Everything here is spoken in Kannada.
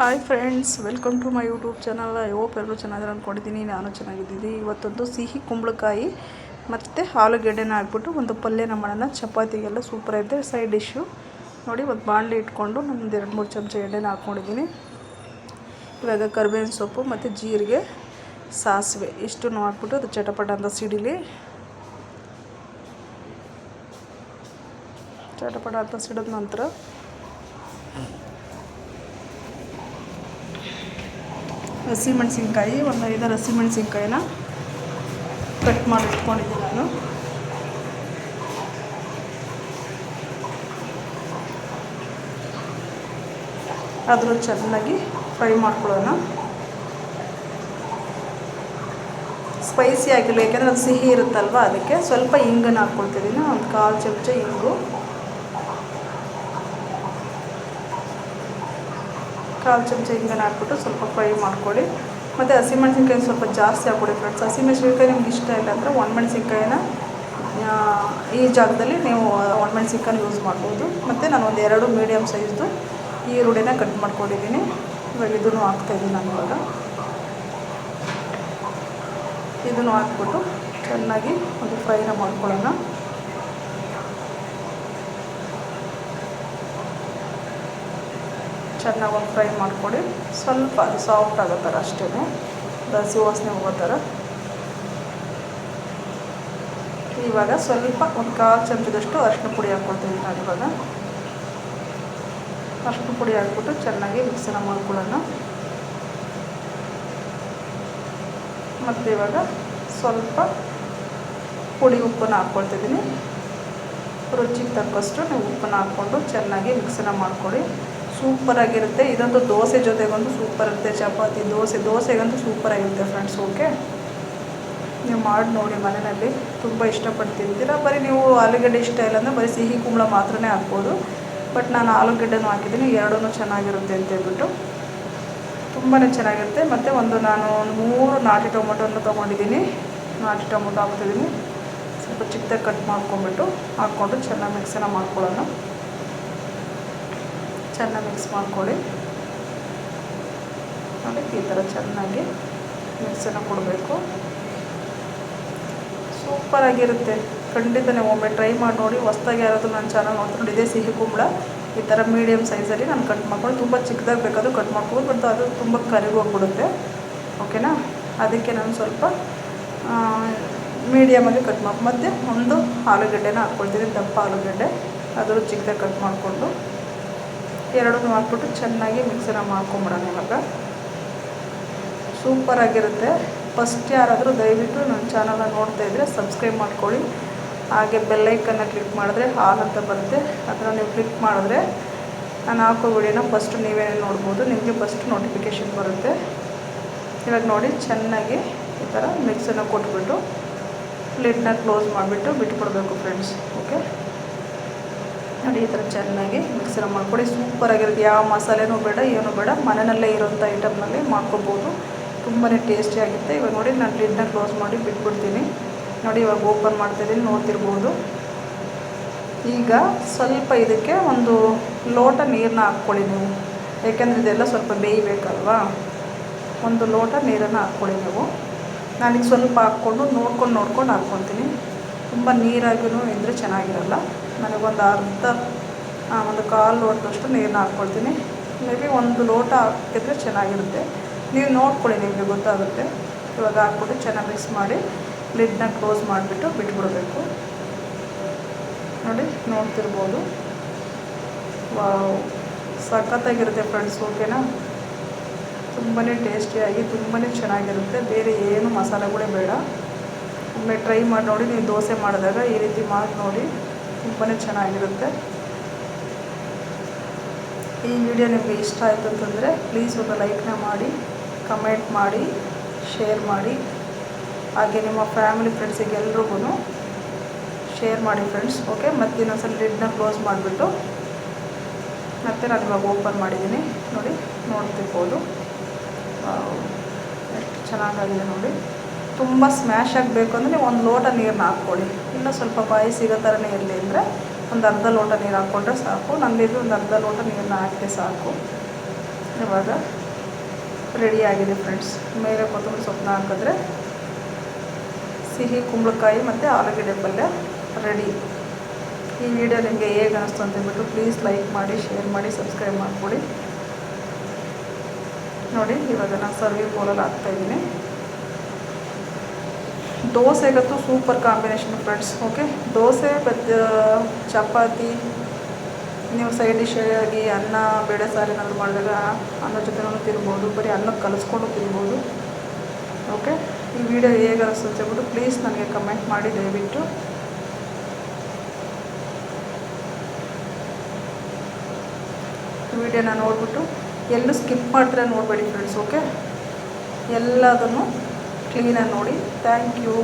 Hi friends welcome to my YouTube channel I hope ಎಲ್ಲರೂ ಚೆನ್ನಾಗಿದ್ದಾರೆ ಅಂದ್ಕೊಂಡಿದ್ದೀನಿ ನಾನು ಚೆನ್ನಾಗಿದ್ದೀನಿ. ಇವತ್ತೊಂದು ಸಿಹಿ ಕುಂಬಳಕಾಯಿ ಮತ್ತು ಆಲೂಗೆಡ್ಡೆನ ಹಾಕ್ಬಿಟ್ಟು ಒಂದು ಪಲ್ಯನ ಮಾಡೋಣ. ಚಪಾತಿಗೆಲ್ಲ ಐತೆ. ಸೈಡ್ ಡಿಶ್ಶು ನೋಡಿ, ಒಂದು ಬಾಣಲೆ ಇಟ್ಕೊಂಡು ಒಂದು ಎರಡು ಮೂರು ಚಮಚ ಎಣ್ಣೆನ ಹಾಕ್ಕೊಂಡಿದ್ದೀನಿ ಇವಾಗ ಕರ್ಬೇವಿನ ಸೊಪ್ಪು ಮತ್ತು ಜೀರಿಗೆ, ಸಾಸಿವೆ ಇಷ್ಟನ್ನು ಹಾಕ್ಬಿಟ್ಟು ಅದು ಚಟಪಟ ಅಂತ ಸಿಡಿಲಿ. ಚಟಪಟ ಅಂತ ಸಿಡಿದ ನಂತರ ಹಸಿಮೆಣ್ಸಿನ್ಕಾಯಿ, ಒಂದು ಐದಾರು ಹಸಿಮೆಣ್ಸಿನ್ಕಾಯಿನ ಕಟ್ ಮಾಡಿ ಇಟ್ಕೊಂಡಿದ್ದೀನಿ ನಾನು. ಅದನ್ನು ಚೆನ್ನಾಗಿ ಫ್ರೈ ಮಾಡ್ಕೊಳ್ಳೋಣ. ಸ್ಪೈಸಿ ಆಗಿಲ್ಲ ಯಾಕೆಂದರೆ ಅದು ಸಿಹಿ ಇರುತ್ತಲ್ವ, ಅದಕ್ಕೆ ಸ್ವಲ್ಪ ಹಿಂಗನ್ನು ಹಾಕ್ಕೊಳ್ತಿದ್ದೀನಿ. ಒಂದು ಕಾಲು ಚಮಚ ಹಿಂಗು ಕಾಲು ಚಮಚ ಹಿಂಗೆ ಹಾಕ್ಬಿಟ್ಟು ಸ್ವಲ್ಪ ಫ್ರೈ ಮಾಡ್ಕೊಳ್ಳಿ. ಮತ್ತು ಹಸಿಮೆಣ್ಸಿನ್ಕಾಯಿ ಸ್ವಲ್ಪ ಜಾಸ್ತಿ ಹಾಕ್ಕೊಡಿ ಫ್ರೆಂಡ್ಸ್. ಹಸಿಮೆಣ್ಸಿನ್ಕಾಯಿ ನಿಮ್ಗೆ ಇಷ್ಟ ಇಲ್ಲ ಅಂದರೆ ಒಣಮೆಣ್ಸಿನ್ಕಾಯಿನ ಈ ಜಾಗದಲ್ಲಿ ನೀವು ಒಣಮೆಣ್ಸಿನ್ಕಾಯಿ ಯೂಸ್ ಮಾಡ್ಬೋದು. ಮತ್ತು ನಾನು ಒಂದು ಎರಡು ಮೀಡಿಯಮ್ ಸೈಜ್ದು ಈರುಳ್ಳಿನ ಕಟ್ ಮಾಡ್ಕೊಂಡಿದ್ದೀನಿ. ಇವಾಗ ಇದನ್ನು ಹಾಕ್ತಾಯಿದ್ದೀನಿ ನಾನು ಇವಾಗ. ಇದನ್ನು ಹಾಕ್ಬಿಟ್ಟು ಚೆನ್ನಾಗಿ ಒಂದು ಫ್ರೈನ ಮಾಡ್ಕೊಳ್ಳೋಣ. ಚೆನ್ನಾಗಿ ಒಂದು ಫ್ರೈ ಮಾಡಿಕೊಡಿ. ಸ್ವಲ್ಪ ಅದು ಸಾಫ್ಟ್ ಆಗೋ ಥರ ಅಷ್ಟೇ ಹಸಿ ವಾಸನೆ ಹೋಗೋ ಥರ ಇವಾಗ ಸ್ವಲ್ಪ ಒಂದು ಕಾಲು ಚಮಚದಷ್ಟು ಅರಿಶಿನ ಪುಡಿ ಹಾಕ್ಕೊಳ್ತೀನಿ ನಾನು ಇವಾಗ. ಅರಿಶಿನ ಪುಡಿ ಹಾಕ್ಬಿಟ್ಟು ಚೆನ್ನಾಗಿ ಮಿಕ್ಸನ್ನ ಮಾಡ್ಕೊಳ್ಳೋಣ. ಮತ್ತು ಇವಾಗ ಸ್ವಲ್ಪ ಪುಡಿ ಉಪ್ಪನ್ನು ಹಾಕ್ಕೊಳ್ತಿದ್ದೀನಿ ರುಚಿಗೆ ತಕ್ಕಷ್ಟು ನೀವು ಉಪ್ಪನ್ನು ಹಾಕ್ಕೊಂಡು ಚೆನ್ನಾಗಿ ಮಿಕ್ಸನ್ನ ಮಾಡಿಕೊಡಿ. ಸೂಪರಾಗಿರುತ್ತೆ ಇದಂತೂ ದೋಸೆ ಜೊತೆಗಂತೂ ಸೂಪರ್ ಇರುತ್ತೆ. ಚಪಾತಿ, ದೋಸೆ, ದೋಸೆಗಂತೂ ಸೂಪರಾಗಿರುತ್ತೆ ಫ್ರೆಂಡ್ಸ್ ಓಕೆ ನೀವು ಮಾಡಿ ನೋಡಿ ಮನೆಯಲ್ಲಿ. ತುಂಬ ಇಷ್ಟಪಟ್ಟು ತಿಂತೀರ ಬರೀ ನೀವು ಆಲೂಗಡ್ಡೆ ಇಷ್ಟ ಇಲ್ಲ ಅಂದರೆ ಬರೀ ಸಿಹಿ ಕುಂಬಳ ಮಾತ್ರನೇ ಹಾಕ್ಬೋದು. ಬಟ್ ನಾನು ಆಲೂಗಡ್ಡೆನೂ ಹಾಕಿದ್ದೀನಿ. ಎರಡೂ ಚೆನ್ನಾಗಿರುತ್ತೆ ಅಂತ ಹೇಳ್ಬಿಟ್ಟು. ತುಂಬಾ ಚೆನ್ನಾಗಿರುತ್ತೆ. ಮತ್ತು ಒಂದು ನಾನು ಮೂರು ನಾಟಿ ಟೊಮೊಟೊನ ತೊಗೊಂಡಿದ್ದೀನಿ. ನಾಟಿ ಟೊಮೊಟೊ ಹಾಕ್ತಿದ್ದೀನಿ. ಸ್ವಲ್ಪ ಚಿಕ್ಕದಾಗಿ ಕಟ್ ಮಾಡ್ಕೊಂಬಿಟ್ಟು ಹಾಕ್ಕೊಂಡು ಚೆನ್ನಾಗಿ ಮಿಕ್ಸನ್ನ ಮಾಡ್ಕೊಳ್ಳೋಣ. ಚೆನ್ನಾಗಿ ಮಿಕ್ಸ್ ಮಾಡ್ಕೊಳ್ಳಿ. ನೋಡಿ ಈ ಥರ ಚೆನ್ನಾಗಿ ಮಿಕ್ಸನ್ನು ಕೊಡಬೇಕು. ಸೂಪರಾಗಿರುತ್ತೆ ಖಂಡಿತ ನೀವು ಒಮ್ಮೆ ಟ್ರೈ ಮಾಡಿ ನೋಡಿ. ಹೊಸ್ದಾಗಿ ಯಾರಾದರೂ ನಾನು ಚೆನ್ನಾಗಿ ನೋಡ್ಕೊಂಡು ಇದೇ ಸಿಹಿ ಕುಂಬಳ. ಈ ಥರ ಮೀಡಿಯಮ್ ಸೈಜಲ್ಲಿ ನಾನು ಕಟ್ ಮಾಡ್ಕೊಂಡು ತುಂಬ ಚಿಕ್ಕದಾಗಿ ಬೇಕಾದರೂ ಕಟ್ ಮಾಡ್ಬೋದು ಬಟ್ ಅದು ತುಂಬ ಕರಿಗೋಗ್ಬಿಡುತ್ತೆ ಓಕೆನಾ ಅದಕ್ಕೆ ನಾನು ಸ್ವಲ್ಪ ಮೀಡಿಯಮಾಗಿ ಕಟ್ ಮಾಡಿ, ಮತ್ತು ಒಂದು ಆಲೂಗಡ್ಡೆನ ಹಾಕ್ಕೊಳ್ತೀನಿ. ದಪ್ಪ ಆಲೂಗಡ್ಡೆ. ಅದರ ಚಿಕ್ಕದಾಗಿ ಕಟ್ ಮಾಡಿಕೊಂಡು. ಎರಡನ್ನೂ ಹಾಕ್ಬಿಟ್ಟು ಚೆನ್ನಾಗಿ ಮಿಕ್ಸರ ಮಾಡ್ಕೊಂಬಿಡೋಣ ಇವಾಗ. ಸೂಪರಾಗಿರುತ್ತೆ ಫಸ್ಟ್ ಯಾರಾದರೂ ದಯವಿಟ್ಟು ನನ್ನ ಚಾನಲ್ನ ನೋಡ್ತಾ ಇದ್ದರೆ ಸಬ್ಸ್ಕ್ರೈಬ್ ಮಾಡ್ಕೊಳ್ಳಿ. ಹಾಗೆ ಬೆಲ್ಲೈಕನ್ನ ಕ್ಲಿಕ್ ಮಾಡಿದ್ರೆ ಹಾಲ್ ಅಂತ ಬರುತ್ತೆ. ಅದನ್ನು ನೀವು ಕ್ಲಿಕ್ ಮಾಡಿದ್ರೆ ನಾನು ಹಾಕೋ ವಿಡಿಯೋನ ಫಸ್ಟ್ ನೀವೇ ನೋಡ್ಬೋದು. ನಿಮಗೆ ಫಸ್ಟ್ ನೋಟಿಫಿಕೇಷನ್ ಬರುತ್ತೆ. ಇವಾಗ ನೋಡಿ, ಚೆನ್ನಾಗಿ ಈ ಥರ ಮಿಕ್ಸನ್ನು ಕೊಟ್ಬಿಟ್ಟು ಲಿಡ್ನ ಕ್ಲೋಸ್ ಮಾಡಿಬಿಟ್ಟು ಬಿಟ್ಕೊಡ್ಬೇಕು ಫ್ರೆಂಡ್ಸ್ ಓಕೆ ನೋಡಿ ಈ ಥರ ಚೆನ್ನಾಗಿ ಮಿಕ್ಸರ್ ಮಾಡ್ಕೊಡಿ. ಸೂಪರಾಗಿರುತ್ತೆ ಯಾವ ಮಸಾಲೆನೂ ಬೇಡ, ಏನೂ ಬೇಡ. ಮನೆಯಲ್ಲೇ ಇರೋಂಥ ಐಟಮ್ನಲ್ಲಿ ಮಾಡ್ಕೊಬೋದು. ತುಂಬಾ ಟೇಸ್ಟಿಯಾಗಿರುತ್ತೆ ಇವಾಗ ನೋಡಿ, ನಾನು ಲಿಡ್ನ ಕ್ಲೋಸ್ ಮಾಡಿ ಬಿಟ್ಬಿಡ್ತೀನಿ. ನೋಡಿ, ಇವಾಗ ಓಪನ್ ಮಾಡ್ತಿದ್ದೀನಿ, ನೋಡ್ತಿರ್ಬೋದು. ಈಗ ಸ್ವಲ್ಪ ಇದಕ್ಕೆ ಒಂದು ಲೋಟ ನೀರನ್ನ ಹಾಕ್ಕೊಳ್ಳಿ ನೀವು. ಯಾಕೆಂದರೆ ಇದೆಲ್ಲ ಸ್ವಲ್ಪ ಬೇಯಬೇಕಲ್ವಾ? ಒಂದು ಲೋಟ ನೀರನ್ನು ಹಾಕ್ಕೊಳ್ಳಿ ನೀವು. ನಾನೀಗ ಸ್ವಲ್ಪ ಹಾಕ್ಕೊಂಡು ನೋಡ್ಕೊಂಡು ನೋಡ್ಕೊಂಡು ಹಾಕ್ಕೊತೀನಿ. ತುಂಬ ನೀರಾಗಿಯೂ ಇದ್ದರೆ ಚೆನ್ನಾಗಿರಲ್ಲ. ನನಗೊಂದು ಅರ್ಧ ಒಂದು ಕಾಲು ಲೋಟದಷ್ಟು ನೀರನ್ನ ಹಾಕ್ಕೊಳ್ತೀನಿ. ಮೇ ಬಿ ಒಂದು ಲೋಟ ಹಾಕಿದ್ರೆ ಚೆನ್ನಾಗಿರುತ್ತೆ. ನೀವು ನೋಡ್ಕೊಳ್ಳಿ ನಿಮಗೆ ಗೊತ್ತಾಗುತ್ತೆ. ಇವಾಗ ಹಾಕ್ಬಿಟ್ಟು ಚೆನ್ನಾಗಿ ಮಿಕ್ಸ್ ಮಾಡಿ ಲಿಡ್ನ ಕ್ಲೋಸ್ ಮಾಡಿಬಿಟ್ಟು ಬಿಟ್ಬಿಡಬೇಕು. ನೋಡಿ, ನೋಡ್ತಿರ್ಬೋದು. ವಾವ್, ಸಖತ್ತಾಗಿರುತ್ತೆ ಫ್ರೆಂಡ್ಸ್, ಓಕೆನಾ? ತುಂಬಾ ಟೇಸ್ಟಿಯಾಗಿ ತುಂಬಾ ಚೆನ್ನಾಗಿರುತ್ತೆ. ಬೇರೆ ಏನು ಮಸಾಲೆಗಳೇ ಬೇಡ. ಒಮ್ಮೆ ಟ್ರೈ ಮಾಡಿ ನೋಡಿ, ನೀವು ದೋಸೆ ಮಾಡಿದಾಗ ಈ ರೀತಿ ಮಾಡಿ ನೋಡಿ ತುಂಬಾ ಚೆನ್ನಾಗಿರುತ್ತೆ. ಈ ವಿಡಿಯೋ ನಿಮಗೆ ಇಷ್ಟ ಆಯಿತು ಅಂತಂದರೆ ಪ್ಲೀಸ್ ಒಂದು ಲೈಕ್ನ ಮಾಡಿ ಕಮೆಂಟ್ ಮಾಡಿ ಶೇರ್ ಮಾಡಿ. ಹಾಗೆ ನಿಮ್ಮ ಫ್ಯಾಮಿಲಿ ಫ್ರೆಂಡ್ಸಿಗೆ ಎಲ್ರಿಗೂ ಶೇರ್ ಮಾಡಿ ಫ್ರೆಂಡ್ಸ್ ಓಕೆ ಮತ್ತು ಇನ್ನೊಂದ್ಸಲ ಲಿಡ್ನ ಕ್ಲೋಸ್ ಮಾಡಿಬಿಟ್ಟು, ಮತ್ತೆ ನಾನು ಇವಾಗ ಓಪನ್ ಮಾಡಿದ್ದೀನಿ. ನೋಡಿ, ನೋಡ್ತಿರ್ಬೋದು. ಎಷ್ಟು ಚೆನ್ನಾಗಾಗಿದೆ ನೋಡಿ. ತುಂಬ ಸ್ಮ್ಯಾಶ್ ಆಗಬೇಕು ಅಂದರೆ ನೀವು ಒಂದು ಲೋಟ ನೀರನ್ನ ಹಾಕ್ಕೊಳ್ಳಿ. ಇನ್ನೂ ಸ್ವಲ್ಪ ಬಾಯಿ ಸಿಗೋ ಥರನೇ ಇರಲಿ ಅಂದರೆ ಒಂದು ಅರ್ಧ ಲೋಟ ನೀರು ಹಾಕ್ಕೊಂಡ್ರೆ ಸಾಕು. ನನ್ನಿದು ಒಂದು ಅರ್ಧ ಲೋಟ ನೀರನ್ನ ಹಾಕಿದೆ ಸಾಕು. ಇವಾಗ ರೆಡಿ ಆಗಿದೆ ಫ್ರೆಂಡ್ಸ್ ಮೇಲೆ ಕೊತ್ತಂಬರಿ ಸೊಪ್ಪನ್ನ ಹಾಕಿದ್ರೆ ಸಿಹಿ, ಕುಂಬಳಕಾಯಿ ಮತ್ತು ಆಲೂಗಡ್ಡೆ ಪಲ್ಯ ರೆಡಿ ಈ ವಿಡಿಯೋ ನಿಮಗೆ ಹೇಗೆ ಅನ್ನಿಸ್ತು ಹೇಳ್ಬಿಟ್ಟು ಪ್ಲೀಸ್ ಲೈಕ್ ಮಾಡಿ ಶೇರ್ ಮಾಡಿ ಸಬ್ಸ್ಕ್ರೈಬ್ ಮಾಡಿಕೊಡಿ. ನೋಡಿ, ಇವಾಗ ನಾನು ಸರ್ವಿಂಗ್ ಬೌಲಲ್ಲಿ ಹಾಕ್ತಾಯಿದ್ದೀನಿ ದೋಸೆಗಂತೂ super combination friends okay dosa ಮತ್ತು ಚಪಾತಿ, ನೀವು ಸೈಡ್ ಡಿಶ್ ಆಗಿ ಅನ್ನ, ಬೇಳೆ ಸಾರು ಏನಾದರೂ ಮಾಡಿದಾಗ ಅನ್ನ ಜೊತೆನೂ ತಿನ್ಬೋದು, ಬರೀ ಅನ್ನ ಕಲಿಸ್ಕೊಂಡು ತಿನ್ಬೋದು ಓಕೆ ಈ ವಿಡಿಯೋ ಹೇಗೆ ಅನಿಸ್ತು ಪ್ಲೀಸ್ ನನಗೆ ಕಮೆಂಟ್ ಮಾಡಿ ದಯವಿಟ್ಟು. ವಿಡಿಯೋನ ನೋಡಿಬಿಟ್ಟು ಎಲ್ಲೂ ಸ್ಕಿಪ್ ಮಾಡ್ತಾರೆ ನೋಡಬೇಡಿ ಫ್ರೆಂಡ್ಸ್ ಓಕೆ ಎಲ್ಲದನ್ನು ಕ್ಲೀನಾಗಿ ನೋಡಿ. Thank you.